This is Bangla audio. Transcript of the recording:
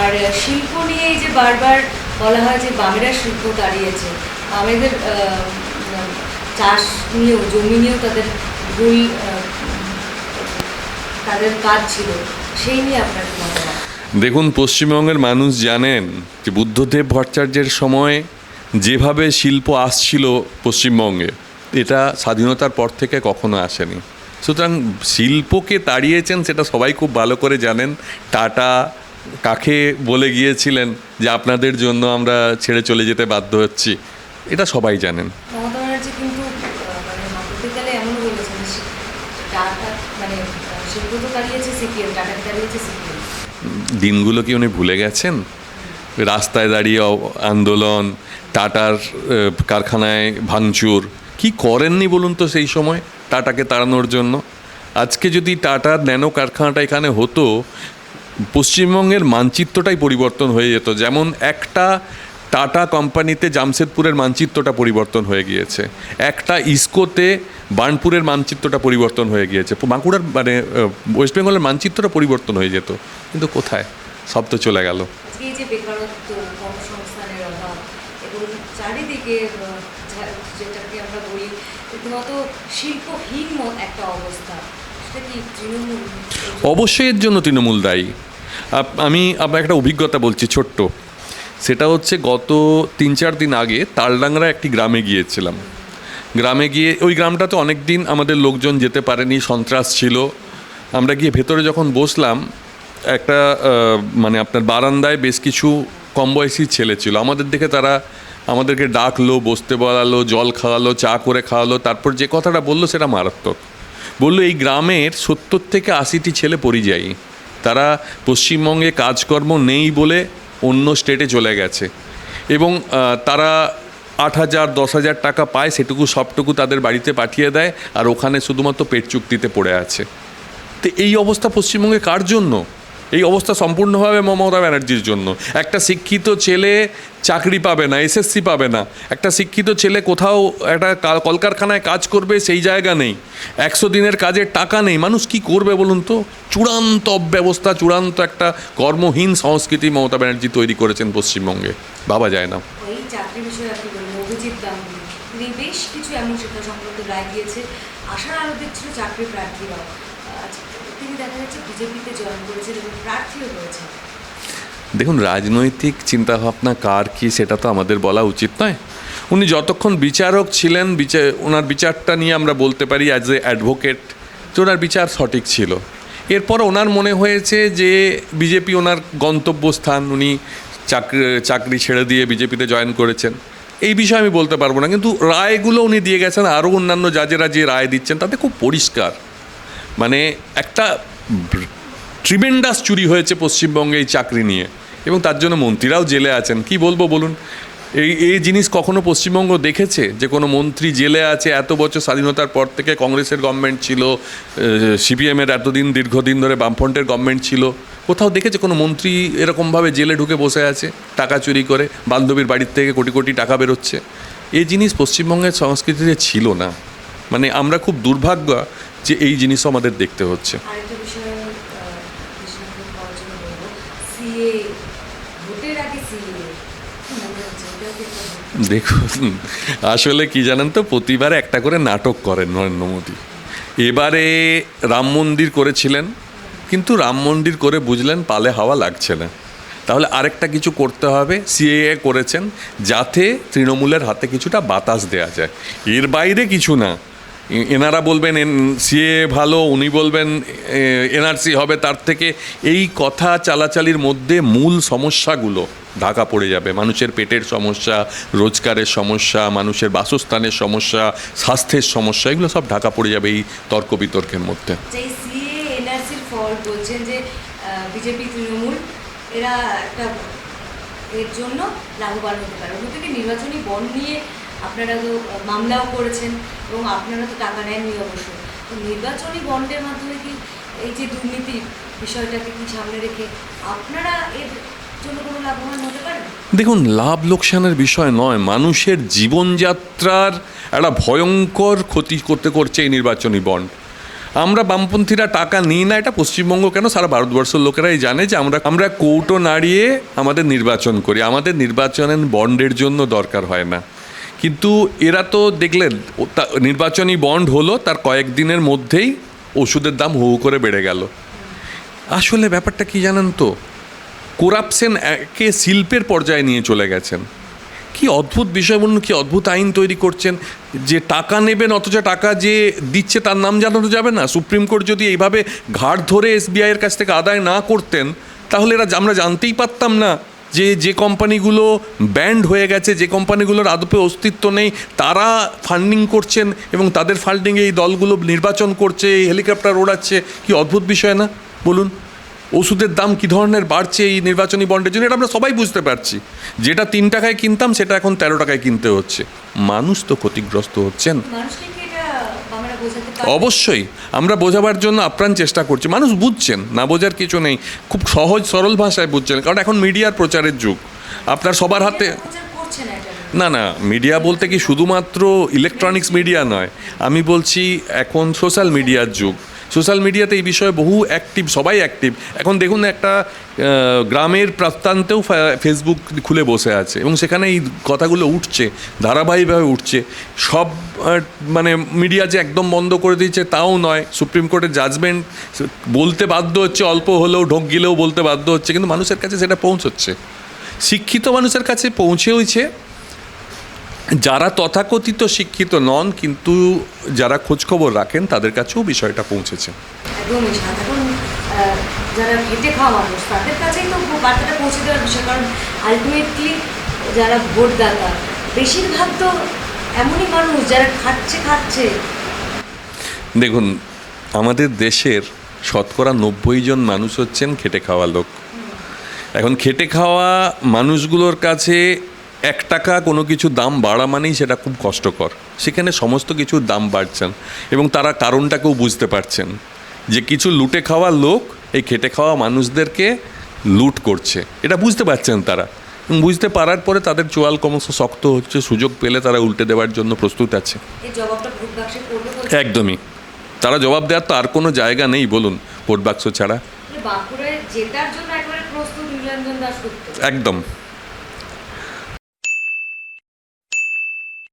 আর শিল্প নিয়ে যে বারবার বলা হয় যে বামেরা শিল্প দাঁড়িয়েছে বামেদের চাষ নিয়েও, জমি নিয়েও তাদের ভুল তাদের কাজ ছিল, সেই নিয়ে আপনার মতামত দেখুন, পশ্চিমবঙ্গের মানুষ জানেন যে বুদ্ধদেব ভট্টাচার্যের সময় যেভাবে শিল্প আসছিল পশ্চিমবঙ্গে, এটা স্বাধীনতার পর থেকে কখনো আসেনি। সুতরাং শিল্পকে তাড়িয়েছেন, সেটা সবাই খুব ভালো করে জানেন। টাটা কাকে বলে গিয়েছিলেন যে আপনাদের জন্য আমরা ছেড়ে চলে যেতে বাধ্য হচ্ছি এটা সবাই জানেন। মমতা ব্যানার্জি কিন্তু মানে মাতৃকালে এমন বলেছেন মানে আহ, দাঁড়িয়েছে সিপিএম টাটাকে দাঁড়িয়েছে সিপিএম। দিনগুলো কি উনি ভুলে গেছেন? রাস্তায় দাঁড়িয়ে আন্দোলন টাটার কারখানায় ভাঙচুর কি করেননি বলুন তো সেই সময় টাটাকে তাড়ানোর জন্য? আজকে যদি টাটার ন্যানো কারখানাটা এখানে হতো পশ্চিমবঙ্গের মানচিত্রটাই পরিবর্তন হয়ে যেত। যেমন একটা টাটা কোম্পানিতে জামশেদপুরের মানচিত্রটা পরিবর্তন হয়ে গিয়েছে। একটা ইস্কোতে বার্নপুরের মানচিত্রটা পরিবর্তন হয়ে গিয়েছে। বাঁকুড়ার মানে ওয়েস্ট বেঙ্গলের মানচিত্রটা পরিবর্তন হয়ে যেত। কিন্তু কোথায়? সব তো চলে গেল। চারিদিকে যেটাকে আমরা বলি শিল্পহীন একটা অবস্থা। অবশ্যই এর জন্য তৃণমূল দায়ী। আমি আপনার একটা অভিজ্ঞতা বলছি ছোট্ট। সেটা হচ্ছে গত তিন চার দিন আগে তালডাংরা একটি গ্রামে গিয়েছিলাম। গ্রামে গিয়ে ওই গ্রামটাতে অনেক দিন আমাদের লোকজন যেতে পারেনি, সন্ত্রাস ছিল। আমরা গিয়ে ভেতরে যখন বসলাম, একটা মানে আপনার বারান্দায় বেশ কিছু কম বয়সী ছেলে ছিল। আমাদের দেখে তারা আমাদেরকে ডাকলো, বসতে বলালো, জল খাওয়ালো, চা করে খাওয়ালো, তারপর যে কথাটা বলল সেটা মারাত্মক। বলল, এই গ্রামের সত্তর থেকে আশিটি ছেলে পরিযায়ী। তারা পশ্চিমবঙ্গে কাজকর্ম নেই বলে অন্য স্টেটে চলে গেছে। এবং তারা আট হাজার, দশ হাজার টাকা পায়, সেটুকু, সবটুকু তাদের বাড়িতে পাঠিয়ে দেয় আর ওখানে শুধুমাত্র পেট চুক্তিতে পড়ে আছে। তো এই অবস্থা পশ্চিমবঙ্গে কার জন্য? এই অবস্থা সম্পূর্ণভাবে মমতা ব্যানার্জির জন্য। একটা শিক্ষিত ছেলে চাকরি পাবে না এসএসসি পাবে না। একটা শিক্ষিত ছেলে কোথাও একটা কলকারখানায় কাজ করবে, সেই জায়গা নেই। একশো দিনের কাজের টাকা নেই। মানুষ কি করবে বলুন তো? চূড়ান্ত অব্যবস্থা, চূড়ান্ত একটা কর্মহীন সংস্কৃতি মমতা ব্যানার্জি তৈরি করেছেন পশ্চিমবঙ্গে। ভাবা যায় না। বেশ কিছু এমন শিক্ষা সংক্রান্ত রায় দিয়েছে। আশার আলো দিচ্ছিল চাকরি প্রার্থীরাও। আজ দেখুন, রাজনৈতিক চিন্তাভাবনা কার কি সেটা তো আমাদের বলা উচিত নয়। উনি যতক্ষণ বিচারক ছিলেন বিচার ওনার বিচারটা নিয়ে আমরা বলতে পারি অ্যাজ এ অ্যাডভোকেট যে ওনার বিচার সঠিক ছিল। এরপর ওনার মনে হয়েছে যে বিজেপি ওনার গন্তব্যস্থান, উনি চাকরি চাকরি ছেড়ে দিয়ে বিজেপিতে জয়েন করেছেন। এই বিষয়ে আমি বলতে পারব না, কিন্তু রায়গুলো উনি দিয়ে গেছেন, আরও অন্যান্য জাজেরা যে রায় দিচ্ছেন, তাতে খুব পরিষ্কার। মানে একটা ট্রিমেন্ডাস চুরি হয়েছে পশ্চিমবঙ্গে এই চাকরি নিয়ে। এবং তার জন্য মন্ত্রীরাও জেলে আছেন। কি বলব বলুন? এই এই জিনিস কখনো পশ্চিমবঙ্গ দেখেছে যে কোনো মন্ত্রী জেলে আছে? এত বছর স্বাধীনতার পর থেকে কংগ্রেসের গভর্নমেন্ট ছিল সিপিএমের এতদিন, দীর্ঘদিন ধরে বামফ্রন্টের গভর্নমেন্ট ছিল। কোথাও দেখেছে কোনো মন্ত্রী এরকমভাবে জেলে ঢুকে বসে আছে? টাকা চুরি করে, বান্ধবীর বাড়ির থেকে কোটি কোটি টাকা বেরোচ্ছে। এই জিনিস পশ্চিমবঙ্গের সংস্কৃতিতে ছিল না। মানে আমরা খুব দুর্ভাগ্য যে এই জিনিসও আমাদের দেখতে হচ্ছে? দেখুন আসলে কি জানেন তো প্রতিবার একটা করে নাটক করেন নরেন্দ্র মোদী। এবারে রাম মন্দির করেছিলেন কিন্তু রাম মন্দির করে বুঝলেন পালে হাওয়া লাগছে না। তাহলে আরেকটা কিছু করতে হবে সিএএ করেছেন যাতে তৃণমূলের হাতে কিছুটা বাতাস দেওয়া যায়। এর বাইরে কিছু না। এনারা বলবেন, এন সিএ ভালো, উনি বলবেন এনআরসি হবে। তার থেকে এই কথা চালাচালির মধ্যে মূল সমস্যাগুলো ঢাকা পড়ে যাবে। মানুষের পেটের সমস্যা, রোজগারের সমস্যা, মানুষের বাসস্থানের সমস্যা, স্বাস্থ্যের সমস্যা, এগুলো সব ঢাকা পড়ে যাবে এই তর্ক বিতর্কের মধ্যে। এরা জন্য লাভবান হতে পারে। অন্যদিকে নির্বাচনী বন্ড নিয়ে আপনারা তো মামলাও করেছেন এবং আপনারা তো টাকা নেননি অবশ্যই তো নির্বাচনী বন্ডের মাধ্যমে কি এই যে দুর্নীতি বিষয়টাকে কি সামনে রেখে আপনারা এর জন্য কোনো লাভবান হতে পারেন? দেখুন, লাভ লোকসানের বিষয় নয়, মানুষের জীবনযাত্রার একটা ভয়ঙ্কর ক্ষতি করতে করছে এই নির্বাচনী বন্ড। আমরা বামপন্থীরা টাকা নিই না, এটা পশ্চিমবঙ্গ কেন? সারা ভারতবর্ষের লোকেরাই জানে যে আমরা আমরা কৌটো নাড়িয়ে আমাদের নির্বাচন করি। আমাদের নির্বাচনের বন্ডের জন্য দরকার হয় না। কিন্তু এরা তো দেখলেন নির্বাচনী বন্ড হলো, তার কয়েকদিনের মধ্যেই ওষুধের দাম হু করে বেড়ে গেল। আসলে ব্যাপারটা কি জানেন তো? করাপশন একে শিল্পের পর্যায়ে নিয়ে চলে গেছেন। কি অদ্ভুত বিষয় বলুন, কি অদ্ভুত আইন তৈরি করছেন। যে টাকা নেবেন, অথচ টাকা যে দিচ্ছে, তার নাম জানানো যাবে না। সুপ্রিম কোর্ট যদি এইভাবে ঘাট ধরে এসবিআইয়ের কাছ থেকে আদায় না করতেন, তাহলে এরা, আমরা জানতেই পারতাম না। যে যে কোম্পানিগুলো ব্যান্ড হয়ে গেছে, যে কোম্পানিগুলোর আদপে অস্তিত্ব নেই, তারা ফান্ডিং করছেন এবং তাদের ফান্ডিংয়ে এই দলগুলো নির্বাচন করছে, এই হেলিকপ্টার ওড়াচ্ছে। কি অদ্ভুত বিষয় না? বলুন। ওষুধের দাম কী ধরনের বাড়ছে এই নির্বাচনী বন্ডের জন্য? এটা আমরা সবাই বুঝতে পারছি। যেটা তিন টাকায় কিনতাম, সেটা এখন তেরো টাকায় কিনতে হচ্ছে। মানুষ তো ক্ষতিগ্রস্ত হচ্ছেন মানুষকে কি এটা আমরা বোঝাতে পারি অবশ্যই। আমরা বোঝাবার জন্য আপ্রাণ চেষ্টা করছি। মানুষ বুঝছেন না বোঝার কিছু নেই। খুব সহজ সরল ভাষায় বুঝছেন। কারণ এখন মিডিয়ার প্রচারের যুগ। আপনার সবার হাতে না না মিডিয়া বলতে কি শুধুমাত্র ইলেকট্রনিক্স মিডিয়া নয়। আমি বলছি এখন সোশ্যাল মিডিয়ার যুগ। সোশ্যাল মিডিয়াতে এই বিষয়ে বহু অ্যাক্টিভ সবাই অ্যাক্টিভ এখন দেখুন একটা গ্রামের প্রান্তেও ফে- ফেসবুক খুলে বসে আছে এবং সেখানে এই কথাগুলো উঠছে, ধারাবাহিকভাবে উঠছে। সব মানে মিডিয়া যে একদম বন্ধ করে দিয়েছে তাও নয়। সুপ্রিম কোর্টের জাজমেন্ট বলতে বাধ্য হচ্ছে, অল্প হলেও, ঢোক গিলেও বলতে বাধ্য হচ্ছে, কিন্তু মানুষের কাছে সেটা পৌঁছচ্ছে। শিক্ষিত মানুষের কাছে পৌঁছেওছে যারা তথাকথিত শিক্ষিত নন কিন্তু যারা খোঁজখবর রাখেন তাদের কাছেও বিষয়টা পৌঁছেছে। একদমই সাধারণ যারা খেটে খাওয়া মানুষ তাদের কাছেই তো বার্তাটা পৌঁছে দেওয়ার বিষয় কারণ আলটিমেটলি যারা ভোটদাতা বেশিরভাগ তো এমনই মানুষ যারা খাচ্ছে খাচ্ছে। দেখুন আমাদের দেশের শতকরা নব্বই জন মানুষ হচ্ছেন খেটে খাওয়া লোক। এখন খেটে খাওয়া মানুষগুলোর কাছে এক টাকা কোনো কিছু দাম বাড়া মানেই সেটা খুব কষ্টকর। সেখানে সমস্ত কিছুর দাম বাড়ছেন এবং তারা কারণটাকেও বুঝতে পারছেন যে কিছু লুটে খাওয়া লোক এই খেটে খাওয়া মানুষদেরকে লুট করছে। এটা বুঝতে পারছেন তারা। বুঝতে পারার পরে তাদের চোয়াল ক্রমশ শক্ত হচ্ছে সুযোগ পেলে তারা উল্টে দেওয়ার জন্য প্রস্তুত আছে। একদমই। তারা জবাব দেওয়ার তো আর কোনো জায়গা নেই বলুন ভোট বাক্স ছাড়া। দাসগুপ্ত একদম।